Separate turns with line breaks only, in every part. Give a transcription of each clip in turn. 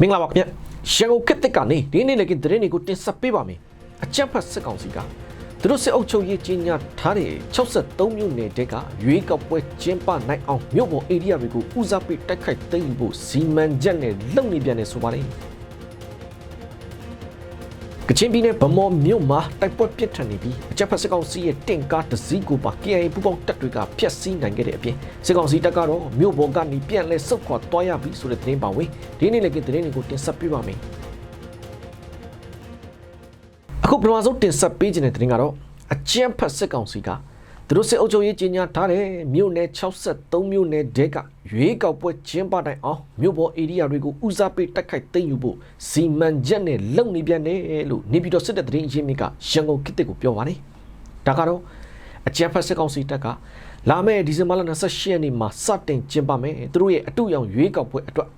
မင်္ဂလာပါခင်ဗျရန်ကုန်ခေတ်သစ်ကနေဒီနေ့လည်းကသတင်းတွေကိုတင်ဆက်ပေးပါမယ်အကြက်ဖက်စစ်ကောင်စီကသူတို့စစ်အုပ်ချုပ်ရေးကြီးညာထားတဲ့63မြို့နယ်တဲကရွေးကောက်ပွဲကျင်းပနိုင်အောင်မြို့ပေါ်ဧရိယာတွေကိုဦးစားပေးတိုက်ခိုက်သိမ်းယူဖို့စီမံချက်နဲ့လုပ်နေပြန်တယ်ဆိုပါလေ ကချင်ပြည်နယ်ဗမော်မြို့မှာတိုက်ပွဲပြစ်ထန်နေပြီးအကြက်ဖက်စစ်ကောင်စီရဲ့တင့်ကားတစ်စီးကိုပါ KIA ပူပေါင်းတပ်တွေကဖျက်ဆီးနိုင်ခဲ့တဲ့အပြင်စစ်ကောင်စီတပ်ကတော့မြို့ပေါ်ကနေပြန်လဲဆုတ်ခွာသွားရပြီဆိုတဲ့သတင်းပါဝင်ဒီနေ့လည်းကသတင်းတွေကိုတင်ဆက်ပေးပါမယ်အခုပထမဆုံးတင်ဆက်ပေးခြင်းတဲ့သတင်းကတော့အကြက်ဖက်စစ်ကောင်စီက သူတို့စစ်အုပ်ချုပ်ရေးကြီးညာထားတဲ့မြို့နယ်63မြို့နယ်တဲကရွေးကောက်ပွဲကျင်းပနိုင်အောင်မြို့ပေါ်ဧရိယာတွေကိုဦးစားပေးတိုက်ခိုက်သိမ်းယူဖို့စီမံချက်နဲ့လုပ်နေပြန်တယ်လို့နေပြည်တော်စစ်တပ်သတင်းအရင်းမြစ်ကရန်ကုန်ခေတ်သစ်ကိုပြောပါတယ်။ဒါကတော့အကြမ်းဖက်စစ်ကောင်စီတပ်ကလာမယ့်ဒီဇင်ဘာလ28ရက်နေ့မှာစတင်ကျင်းပမယ်သူတို့ရဲ့အတူရောင်ရွေးကောက်ပွဲအတွက်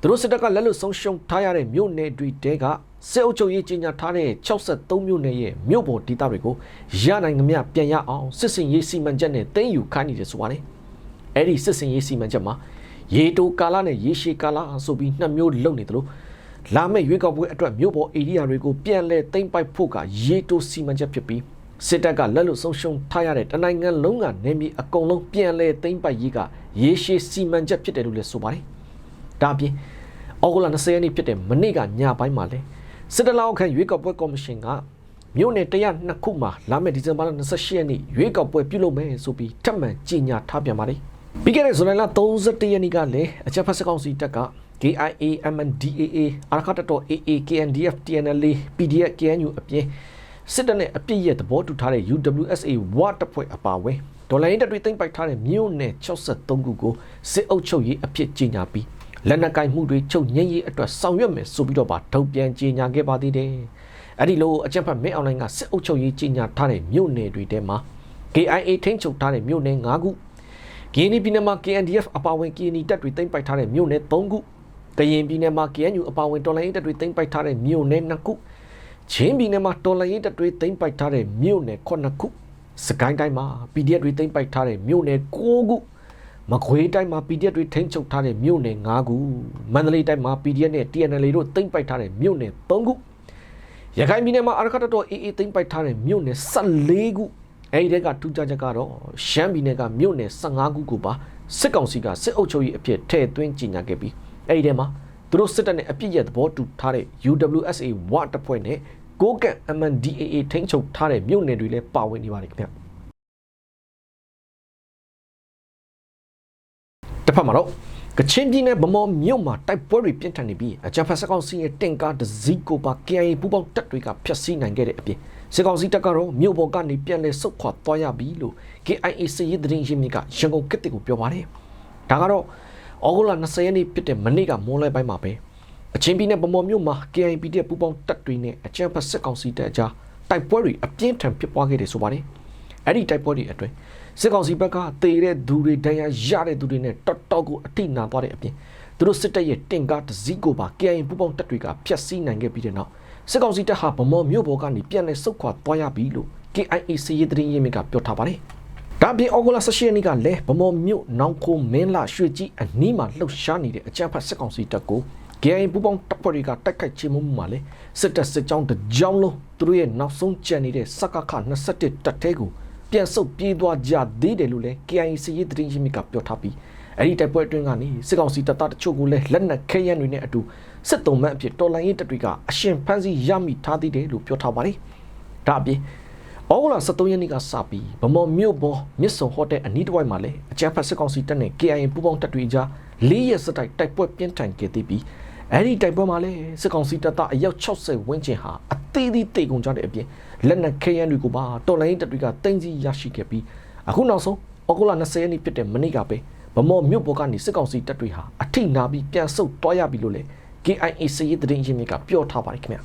သူတို့စစ်တပ်ကလက်လွတ်ဆုံးရှုံးထားရတဲ့မြို့နယ်တွေတဲကစစ်အုပ်ချုပ်ရေးကြီးညာထားတဲ့63မြို့နယ်ရဲ့မြို့ပေါ်ဒေသတွေကိုရနိုင်သမျှပြန်ရအောင်စစ်စင်ရေးစီမံချက်နဲ့တင်းယူခိုင်းနေတယ်ဆိုပါတယ်။အဲ့ဒီစစ်စင်ရေးစီမံချက်မှာရေတိုကာလနဲ့ရေရှည်ကာလဆိုပြီးနှစ်မျိုးလုပ်နေတယ်လို့လာမယ့်ရွေးကောက်ပွဲအတွက်မြို့ပေါ်ဧရိယာတွေကိုပြန်လဲသိမ်းပိုက်ဖို့ကရေတိုစီမံချက်ဖြစ်ပြီးစစ်တပ်ကလက်လွတ်ဆုံးရှုံးထားရတဲ့တနိုင်ငံလုံးကနေမြေအကုန်လုံးပြန်လဲသိမ်းပိုက်ရေးကရေရှည်စီမံချက်ဖြစ်တယ်လို့လည်းဆိုပါတယ်။ ဒါအပြင်အော်ဂိုလာ20ရက်နေ့ဖြစ်တဲ့မနေ့ကညပိုင်းမှာလဲစစ်တလောက်ခန့်ရွေးကောက်ပွဲကော်မရှင်ကမြို့နယ်102ခုမှာလာမယ့်ဒီဇင်ဘာလ28ရက်နေ့ရွေးကောက်ပွဲပြုလုပ်မယ်ဆိုပြီးထပ်မံကြေညာထားပြန်ပါတယ်။ပြီးခဲ့တဲ့ဇူလိုင်လ31ရက်နေ့ကလည်းအချက်ဖက်စကောင်စီတပ်က KIA MNDAA အာရခတတော် AA KNDF TNLA PDF KNU အပြင်စစ်တပ်နဲ့အပြစ်ရဲ့သဘောတူထားတဲ့ UWSA ဝတပ်ဖွဲ့အပါအဝင်ဒေါ်လာရင်းတပ်တွေသိမ်းပိုက်ထားတဲ့မြို့နယ်63ခုကိုစစ်အုပ်ချုပ်ရေးအဖြစ်ကြေညာပြီး လက်နက်ကင်မှုတွေချုပ်ငြိမ်းရေးအတွက်ဆောင်ရွက်မယ်ဆိုပြီးတော့ပါထုတ်ပြန်ကြေညာခဲ့ပါသေးတယ်။အဲ့ဒီလိုအကြံဖတ်မင်းအွန်လိုင်းကစစ်အုပ်ချုပ်ရေးကြေညာထားတဲ့မြို့နယ်တွေထဲမှာ KIA ထိန်းချုပ်ထားတဲ့မြို့နယ်၅ခု KNY ပြည်နယ်မှာ KNDF အပါအဝင် KNY တပ်တွေသိမ်းပိုက်ထားတဲ့မြို့နယ်၃ခုကရင်ပြည်နယ်မှာ KNU အပါအဝင်တော်လှန်ရေးတပ်တွေသိမ်းပိုက်ထားတဲ့မြို့နယ်၂ခုချင်းပြည်နယ်မှာတော်လှန်ရေးတပ်တွေသိမ်းပိုက်ထားတဲ့မြို့နယ်9ခုစကိုင်းတိုင်းမှာ PDF တွေသိမ်းပိုက်ထားတဲ့မြို့နယ်9ခု မကွေးတိုင်းမှာ PDF တွေထိန်းချုပ်ထားတဲ့မြို့နယ်9ခုမန္တလေးတိုင်းမှာ PDF နဲ့ TNL တို့သိမ်းပိုက်ထားတဲ့မြို့နယ်3ခုရခိုင်ပြည်နယ်မှာအရခတတော် AA သိမ်းပိုက်ထားတဲ့မြို့နယ်14ခုအဲဒီတဲကထူးခြားချက်ကတော့ရှမ်းပြည်နယ်ကမြို့နယ်15ခုကိုပါစစ်ကောင်စီကစစ်အုပ်ချုပ်ရေးအဖြစ်ထည့်သွင်းကြေညာခဲ့ပြီးအဲဒီထဲမှာသူတို့စစ်တပ်နဲ့အပြစ်ရဲ့သဘောတူထားတဲ့ UWSA ဝတပ်ဖွဲ့နဲ့ကိုကန့် MNDAA ထိန်းချုပ်ထားတဲ့မြို့နယ်တွေလည်းပါဝင်နေပါတယ်ခင်ဗျ တစ်ဖက်မှာတော့ကချင်ပြည်နယ်ဗမော်မြို့မှာတိုက်ပွဲတွေပြင်းထန်နေပြီးအကြံဖက်စကောင်စီရဲ့တင်ကားတစ်စီးကိုပါ KIA ပူပေါင်းတပ်တွေကဖျက်ဆီးနိုင်ခဲ့တဲ့အပြင်စစ်ကောင်စီတပ်ကတော့မြို့ပေါ်ကနေပြန်လည်ဆုတ်ခွာသွားရပြီလို့ KIA စစ်ရေးသတင်းရင်းမြစ်ကရန်ကုန်ကစ်တစ်ကိုပြောပါတယ်ဒါကတော့ဩဂုတ်လ20ရက်နေ့ဖြစ်တဲ့မနေ့ကမိုးလဲပိုင်းမှာပဲအချင်းပြည်နယ်ဗမော်မြို့မှာ KIP တဲ့ပူပေါင်းတပ်တွေနဲ့အကြမ်းဖက်စစ်ကောင်စီတပ်အကြားတိုက်ပွဲတွေအပြင်းထန်ဖြစ်ပွားခဲ့တယ်ဆိုပါတယ်။ အဲ့ဒီတိုက်ပွဲတွေအတွင်းစစ်ကောင်စီဘက်ကတေတဲ့သူတွေဒဏ်ရာရတဲ့သူတွေနဲ့တော်တော်ကိုအထိနာသွားတဲ့အပြင်သူတို့စစ်တပ်ရဲ့တင်ကားတစ်စီးကိုပါ KIA ပူပေါင်းတပ်တွေကဖျက်ဆီးနိုင်ခဲ့ပြီးတဲ့နောက်စစ်ကောင်စီတပ်ဟာဗမော်မြို့ပေါ်ကနေပြန်လည်ဆုတ်ခွာသွားရပြီလို့ KIA စီရေးသတင်းရင်းမြစ်ကပြောထားပါတယ်။ဒါပြင်အော်ဂိုလာ16ရက်နေ့ကလည်းဗမော်မြို့နောင်ခိုမင်းလာရွှေကြီးအနီးမှာလှုပ်ရှားနေတဲ့အကြမ်းဖက်စစ်ကောင်စီတပ်ကို KIA ပူပေါင်းတပ်ဖွဲ့တွေကတိုက်ခိုက်ချေမှုမှာလေစစ်တပ်စစ်ကြောင်းတစ်ကြောင်းလုံးသူတို့ရဲ့နောက်ဆုံးကြံနေတဲ့စကခ21တပ်ထဲကို ပြန်ဆုတ်ပြေးသွားကြသေးတယ်လို့လည်း KIA စီရေးသတင်းရင်းမြစ်ကပြောထားပြီးအဲ့ဒီတိုက်ပွဲအတွင်းကနေစစ်ကောင်စီတပ်သားတချို့ကိုလည်းလက်နက်ခဲယမ်းတွေနဲ့အတူစစ်တုံးမှန်အဖြစ်တော်လိုင်းရေးတပ်တွေကအရှင်ဖမ်းဆီးရမိထားသေးတယ်လို့ပြောထားပါတယ်ဒါအပြင်ဩဂုတ်လ23ရက်နေ့ကစပြီးဗမော်မြို့ပေါ်မြစ်စုံဟိုတယ်အနီးတစ်ဝိုက်မှာလည်းအကြမ်းဖက်စစ်ကောင်စီတပ်နဲ့ KIA ပူးပေါင်းတပ်တွေကြား၄ရက်စတိုက်တိုက်ပွဲပြင်းထန်ခဲ့သေးပြီးအဲ့ဒီတိုက်ပွဲမှာလည်းစစ်ကောင်စီတပ်သားအယောက်60ဝန်းကျင်ဟာအသေးသေးတိတ်ကုန်ကြတဲ့အပြင် လက်နက်ခဲယမ်းတွေကိုပါတော်လိုင်းတပ်တွေကတင်စီရရှိခဲ့ပြီးအခုနောက်ဆုံးဩဂုတ်လ20ရက်နေ့ဖြစ်တဲ့မနေ့ကပဲဗမော်မြို့ပေါ်ကနေစစ်ကောင်စီတပ်တွေဟာအထိနာပြီးပြန်ဆုတ်သွားရပြီလို့လည်း KIA စည်ရေးသတင်းရင်းမြစ်ကပြောထားပါတယ်ခင်ဗျာ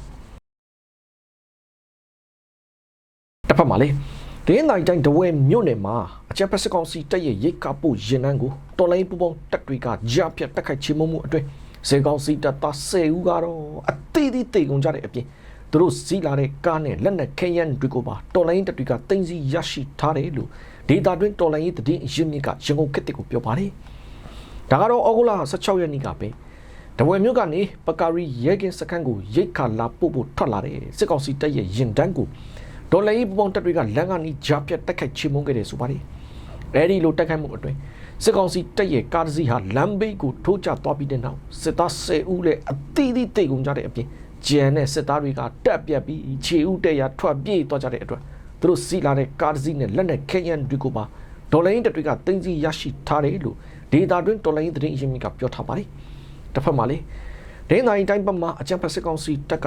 တစ်ဖက်မှာလေဒင်းနိုင်တိုင်းတဝဲမြို့နယ်မှာအချက်ဖက်စစ်ကောင်စီတပ်ရဲ့ရိတ်ကပို့ရင်နှန်းကိုတော်လိုင်းပူပေါင်းတပ်တွေကကြားဖြတ်တက်ခိုက်ချေမှုမှုအတွင်းစေကောင်စီတပ်သား10ဦးကတော့အသေးသေးတေကုန်ကြတဲ့အပြင် သူတို့စီးလာတဲ့ကားနဲ့လက်နက်ခဲယမ်းတွေကိုပါတော်လိုင်းတပ်တွေကတင်စီရရှိထားတယ်လို့ဒေတာတွင်းတော်လိုင်းရေးသတင်းရင်းမြစ်ကရန်ကုန်ခေတ်တစ်ကိုပြောပါတယ်ဒါကတော့ဩဂုတ်လ16ရက်နေ့ကပဲတဝယ်မြို့ကနေပကာရီရဲကင်းစခန်းကိုရိတ်ခါလာပို့ဖို့ထွက်လာတဲ့စစ်ကောင်စီတပ်ရဲ့ရင်တန်းကိုဒေါ်လာရေးပပေါင်းတပ်တွေကလမ်းကနေဂျာပြတ်တက်ခိုက်ချေမှုန်းခဲ့တယ်ဆိုပါတယ်အဲဒီလိုတက်ခိုက်မှုအတွင်းစစ်ကောင်စီတပ်ရဲ့ကားတစ်စီးဟာလမ်းဘေးကိုထိုးကျသွားပြီးတဲ့နောက်စစ်သား10ဦးလည်းအသီးသီးတိတ်ကုန်ကြတဲ့အပြင် ဂျန်နဲ့စစ်သားတွေကတက်ပြတ်ပြီးခြေဦးတက်ရထွက်ပြေးသွားကြတဲ့အတွက်သူတို့စီလာတဲ့ကားတစ်စီးနဲ့လက်နဲ့ခဲယန်တွေကိုပါဒေါ်လာရေးတပ်တွေကတင်းစီရရှိထားတယ်လို့ဒေတာတွင်ဒေါ်လာရေးသတင်းအရင်းမြစ်ကပြောထားပါတယ်တစ်ဖက်မှာလေဒင်းတိုင်းတိုင်းပတ်မှာအကြံဖက်စစ်ကောင်စီတပ်က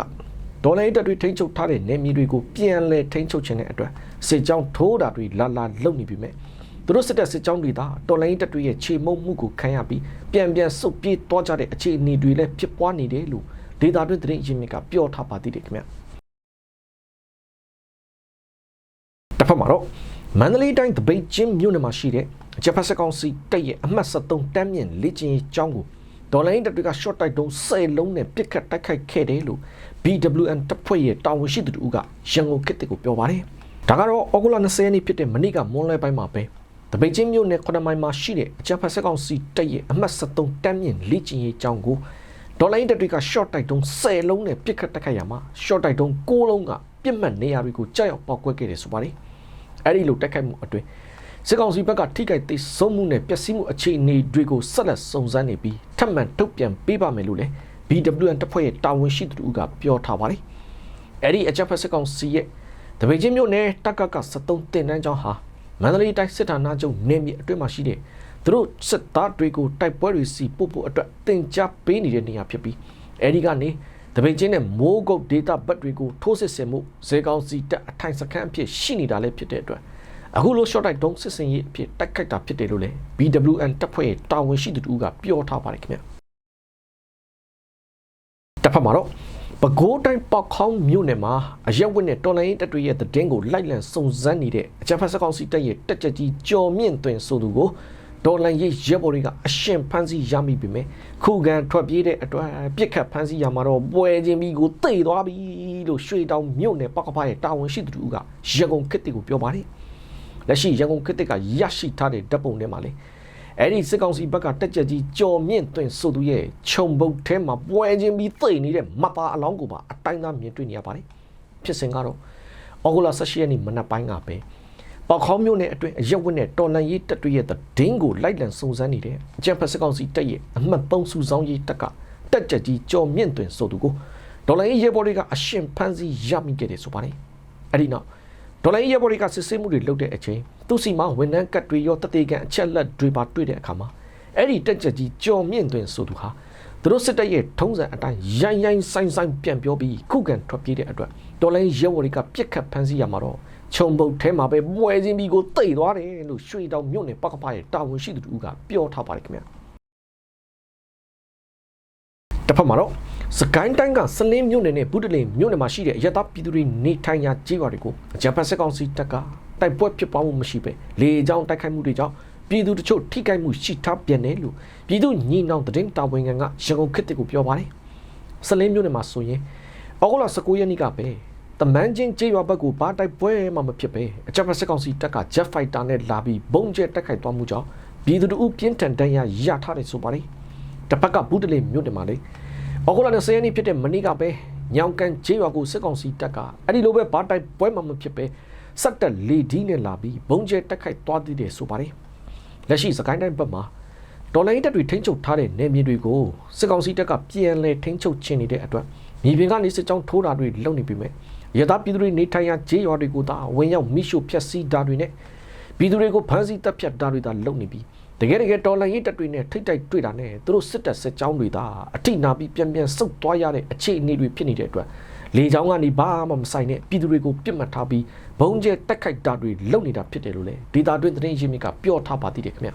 ဒေါ်လာရေးတပ်တွေထိန်းချုပ်ထားတဲ့နေမြေတွေကိုပြန်လည်ထိန်းချုပ်ခြင်းတဲ့အတွက်စစ်ကြောင်းထိုးတာတွေလာလာလုပ်နေပြီမဲ့သူတို့စစ်တပ်စစ်ကြောင်းတွေသာတော်လိုင်းတပ်တွေရဲ့ခြေမုံမှုကိုခံရပြီးပြန်ပြန်ဆုတ်ပြေးသွားကြတဲ့အခြေအနေတွေလည်းဖြစ်ပွားနေတယ်လို့ ဒေတာတွင်သတင်းရင်းမြစ်ကပြောထားပါသေးတယ်ခင်ဗျတစ်ဖက်မှာတော့မန္တလေးတိုင်းတပိတ်ချင်းမြို့နယ်မှာရှိတဲ့အကြပ်ဖက်စကောင်စီတပ်ရဲ့အမှတ်73တမ်းမြင့်လေ့ကျင့်ရေးကျောင်းကိုဒေါ်လာရင်းတပ်တွေက short တိုက်တုံး10လုံးနဲ့ပစ်ခတ်တိုက်ခိုက်ခဲ့တယ်လို့ BWN တပ်ဖွဲ့ရဲ့တာဝန်ရှိသူတို့ကရန်ကုန်ခေတ်ကိုပြောပါတယ်။ဒါကတော့ဩဂုတ်လ20ရက်နေ့ဖြစ်တဲ့မနေ့ကမွန်းလွဲပိုင်းမှာပဲတပိတ်ချင်းမြို့နယ်9မိုင်မှာရှိတဲ့အကြပ်ဖက်စကောင်စီတပ်ရဲ့အမှတ်73တမ်းမြင့်လေ့ကျင့်ရေးကျောင်းကို ဒေါ်လာရင်းတပ်တွေက short တိုက်တုံး10လုံးနဲ့ပစ်ခတ်တိုက်ခိုက်ရမှာ short တိုက်တုံး6လုံးကပြစ်မှတ်နေရာတွေကိုကြောက်ရောက်ပောက်ကွဲခဲ့တယ်ဆိုပါတယ်။အဲဒီလိုတိုက်ခိုက်မှုအတွင်းစစ်ကောင်စီဘက်ကထိခိုက်သိဆုံးမှုနဲ့ပျက်စီးမှုအခြေအနေတွေကိုဆက်လက်စုံစမ်းနေပြီးထပ်မံထုတ်ပြန်ပေးပါမယ်လို့လည်း BWN တပ်ဖွဲ့ရဲ့တာဝန်ရှိသူတို့ကပြောထားပါတယ်။အဲ့ဒီအကြပ်ဖက်စစ်ကောင်စီရဲ့တပိတ်ချင်းမြို့နယ်တက်ကက73တင်တန်းကျောင်းဟာမန္တလေးတိုင်းစစ်ဌာနချုပ်နေမြေအတွင်းမှာရှိတဲ့ သူတို့စစ်သားတွေကိုတိုက်ပွဲတွေစီပို့ဖို့အတွက်တင် जा ပေးနေတဲ့နေရာဖြစ်ပြီးအဲ့ဒီကနေတပိတ်ချင်းနဲ့မိုးကုတ်ဒေတာဘတ်တွေကိုထိုးစစ်ဆင်မှုဇေကောင်စီတပ်အထိုင်စခန်းအဖြစ်ရှိနေတာလည်းဖြစ်တဲ့အတွက်အခုလို short light တုံးစစ်စင်ရေးအဖြစ်တိုက်ခိုက်တာဖြစ်တယ်လို့လည်း BWN တပ်ဖွဲ့ရဲ့တာဝန်ရှိသူတို့ကပြောထားပါတယ်ခင်ဗျတစ်ဖက်မှာတော့ပဲခူးတိုင်းပောက်ခေါင်းမြို့နယ်မှာအရက်ဝက်နဲ့တော်လိုင်းတပ်တွေရဲ့တည်င်းကိုလိုက်လံစုံစမ်းနေတဲ့အကြမ်းဖက်စကောင်စီတပ်ရဲ့တက်ကြကြီးကြော်မြင့်သွင်းဆိုသူကို ဒေါ်လန်ရိပ်ရက်ဘော်တွေကအရှင်ဖမ်းဆီးရမိပြီမယ်ခုခံထွက်ပြေးတဲ့အတွက်ပြစ်ခတ်ဖမ်းဆီးရမှာတော့ပွဲချင်းပြီးကိုတိတ်သွားပြီလို့ရွှေတောင်မြို့နယ်ပောက်ကဖားရဲ့တာဝန်ရှိသူတို့ကရန်ကုန်ခေတ်တီကိုပြောပါတယ်လက်ရှိရန်ကုန်ခေတ်တစ်ကရရှိထားတဲ့ဓာတ်ပုံထဲမှာလေအဲ့ဒီစစ်ကောင်စီဘက်ကတက်ကြကြီးကြော်မြင့်သွင်းဆိုသူရဲ့ခြုံပုတ်ထဲမှာပွဲချင်းပြီးသိနေတဲ့မပါအလောင်းကိုပါအတိုင်းသားမြင်တွေ့နေရပါတယ်ဖြစ်စဉ်ကတော့ဩဂုတ်လ18ရက်နေ့မနက်ပိုင်းကပဲ ပေါခေါမျိုးနဲ့အတွင်းအရက်ဝက်နဲ့တော်လန်ရေးတပ်တွေရဲ့ဒင်းကိုလိုက်လံစုံစမ်းနေတဲ့အကြံဖက်စစ်ကောင်စီတပ်ရဲ့အမှတ်3စုဆောင်ရေးတပ်ကတက်ကြကြီးကြော်မြင့်သွင်းဆိုသူကိုဒေါ်လာရေးရဲဘော်တွေကအရှင်ဖမ်းဆီးရမိခဲ့တယ်ဆိုပါတယ်အဲ့ဒီနောက်ဒေါ်လာရဲဘော်တွေကစစ်ဆေးမှုတွေလုပ်တဲ့အချိန်သူစီမှာဝန်ထမ်းကတ်တွေရောတသေးကန်အချက်လက်တွေပါတွေ့တဲ့အခါမှာအဲ့ဒီတက်ချက်ကြီးကြော်မြင့်သွင်းဆိုသူဟာသူတို့စစ်တပ်ရဲ့ထုံးစံအတိုင်းရိုင်းရိုင်းဆိုင်ဆိုင်ပြန်ပြောပြီးခုခံထွက်ပြေးတဲ့အတွက်ဒေါ်လာရဲဘော်တွေကပြစ်ခတ်ဖမ်းဆီးရမှာတော့ ခြုံပုတ်ထဲမှာပဲပွဲချင်းပြီးကိုတိတ်သွားတယ်လို့ရွှေတောင်မြို့နယ်ပကပရဲ့တာဝန်ရှိသူတို့ကပြောထားပါတယ်ခင်ဗျာတစ်ဖက်မှာတော့စကိုင်းတိုင်းကစလင်းမြို့နယ်နဲ့ဘူးတလင်မြို့နယ်မှာရှိတဲ့ရတပြည်သူတွေနေထိုင်ရာကြေးရွာတွေကိုဂျပန်စစ်ကောင်စီတပ်ကတိုက်ပွဲဖြစ်ပွားမှုမရှိပဲလေကြောင်းတိုက်ခိုက်မှုတွေကြောင့်ပြည်သူတချို့ထိခိုက်မှုရှိထားပြန်တယ်လို့ပြည်သူညီနောင်တရင်တာဝန်ခံကရန်ကုန်ခေတ်ကိုပြောပါတယ်စလင်းမြို့နယ်မှာဆိုရင်အောက်တိုဘာ19ရက်နေ့ကပဲ တမန်ချင်းကြေးရွာဘက်ကိုဘာတိုက်ပွဲမှမဖြစ်ပဲအကြမ်းဖက်စစ်ကောင်စီတပ်က Jet Fighter နဲ့လာပြီးဘုံကျဲတိုက်ခိုက်သွားမှုကြောင့်ပြည်သူတို့ပြင်းထန်ဒဏ်ရာရထားတယ်ဆိုပါတယ်တစ်ဖက်ကဘူးတလင်မြို့နယ်မှာလေဩဂုတ်လ20ရက်နေ့ဖြစ်တဲ့မနေ့ကပဲညောင်ကန်ကျေးရွာကိုစစ်ကောင်စီတပ်ကအဲ့ဒီလိုပဲဘာတိုက်ပွဲမှမဖြစ်ပဲစက်တက်လေဒီနဲ့လာပြီးဘုံကျဲတက်ခိုက်သွားသေးတယ်ဆိုပါတယ်လက်ရှိစကိုင်းတိုင်းဘက်မှာဒေါ်လာရင်းတပ်တွေထိန်းချုပ်ထားတဲ့နယ်မြေတွေကိုစစ်ကောင်စီတပ်ကပြန်လည်ထိန်းချုပ်ခြင်းနေတဲ့အတွက်မြေပြင်ကနေစစ်ကြောင်းထိုးတာတွေလုပ်နေပြီမဲ့ ရသပြည်သူတွေနေထိုင်ရာကျေးရွာတွေကိုသာဝင်ရောက်မိရှုဖျက်ဆီးတာတွေနဲ့ပြည်သူတွေကိုဖမ်းဆီးတပ်ဖြတ်တာတွေသာလုပ်နေပြီးတကယ်တကယ်တော်လှန်ရေးတပ်တွေနဲ့ထိတ်တိုက်တွေ့တာနဲ့သူတို့စစ်တပ်စစ်ကြောင်းတွေသာအထိနာပြီးပြန်ပြန်ဆုတ်သွားရတဲ့အခြေအနေတွေဖြစ်နေတဲ့အတွက်လေကြောင်းကနေဘာမှမဆိုင်တဲ့ပြည်သူတွေကိုပြစ်မှတ်ထားပြီးဘုံကျဲတက်ခိုက်တာတွေလုပ်နေတာဖြစ်တယ်လို့လေဒေတာတွင်သတင်းရင်းမြစ်ကပြောထားပါသေးတယ်ခင်ဗျ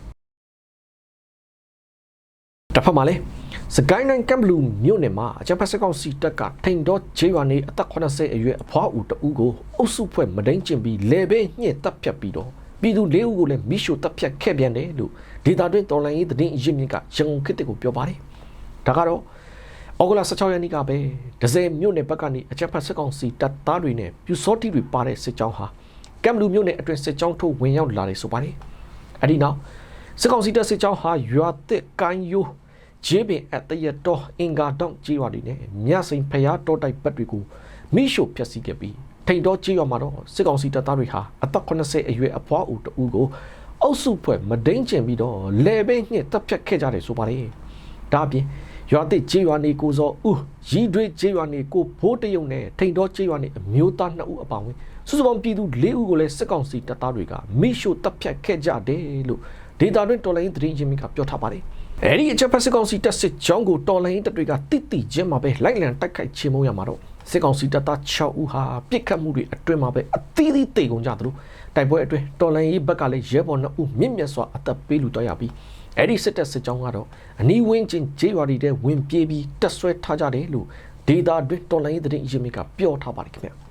တစ်ဖက်မှာလေ စကိုင်းတိုင်းကမ်ဘလူးမြို့နယ်မှာအကြံဖက်စကောင်စီတပ်ကထိန်တော့ဂျေးရွာနေအသက်80အရွယ်အဖွားဦးတဦးကိုအုပ်စုဖွဲ့မဒိန်ကျင်ပြီးလေဘေးညှစ်တပ်ဖြတ်ပြီးတော့ပြည်သူ၄ဦးကိုလည်းမိရှုတပ်ဖြတ်ခဲ့ပြန်တယ်လို့ဒေတာတွင်တော်လိုင်းရေးသတင်းရင်းမြစ်ကရန်ကုန်ခေတ်ကိုပြောပါတယ်ဒါကတော့ဩဂုတ်လ16ရက်နေ့ကပဲဒဇယ်မြို့နယ်ဘက်ကနေအကြမ်းဖက်စစ်ကောင်စီတပ်သားတွေနဲ့ပြူစောတိတွေပါတဲ့စစ်ကြောင်းဟာကမ်ဘလူးမြို့နယ်အတွင်းစစ်ကြောင်းထုတ်ဝင်ရောက်လာတယ်ဆိုပါတယ်။အဲဒီနောက်စစ်ကောင်စီတပ်စစ်ကြောင်းဟာရွာတစ်ကိုင်းယိုး ဂျေးပင်အတရတော်အင်္ဂါတောင်ကြေးရွာတွေနဲ့မြစိန်ဖျားတော်တိုက်ဘက်တွေကိုမိရှို့ဖျက်ဆီးခဲ့ပြီးထိန်တော်ကြေးရွာမှာတော့စစ်ကောင်စီတပ်သားတွေဟာအသက်80အရွယ်အဖွားဦးတဦးကိုအုပ်စုဖွဲ့မဒိန်ကျင်ပြီးတော့လေဘင်းညှစ်တပ်ဖြတ်ခဲ့ကြတယ်ဆိုပါတယ်။ဒါအပြင်ရွာတိတ်ကြေးရွာနေကိုစောဦးရီတွေးကြေးရွာနေကိုဘိုးတယုံနဲ့ထိန်တော်ကြေးရွာနေအမျိုးသား2ဦးအပါအဝင်စုစုပေါင်းပြည်သူ4ဦးကိုလည်းစစ်ကောင်စီတပ်သားတွေကမိရှို့တပ်ဖြတ်ခဲ့ကြတယ်လို့ဒေတာတွင်တော်လိုင်းသတင်းရင်းမြစ်ကပြောထားပါတယ်။ အဲဒီအချက်ဖက်စစ်ကောင်စီတပ်စစ်ကြောင်းကိုတော်လိုင်းတပ်တွေကတိတိကျင်းမှာပဲလိုက်လံတိုက်ခိုက်ချေမှုန်းရမှာတော့စစ်ကောင်စီတပ်သား6ဦးဟာပြစ်ခတ်မှုတွေအတွင်းမှာပဲအသီးသီးတေကုန်ကြသလိုတိုက်ပွဲအတွင်းတော်လိုင်းရေးဘက်ကလည်းရဲဘော်2ဦးမြင့်မြတ်စွာအသက်ပေးလူတော့ရပြီးအဲ့ဒီစစ်တပ်စစ်ကြောင်းကတော့အနီးဝင်းချင်းဂျေးရွာတွေထဲဝင်ပြေးပြီးတက်ဆွဲထားကြတယ်လို့ဒေတာတွင်တော်လိုင်းရေးသတင်းရင်းမြစ်ကပြောထားပါတယ်ခင်ဗျာ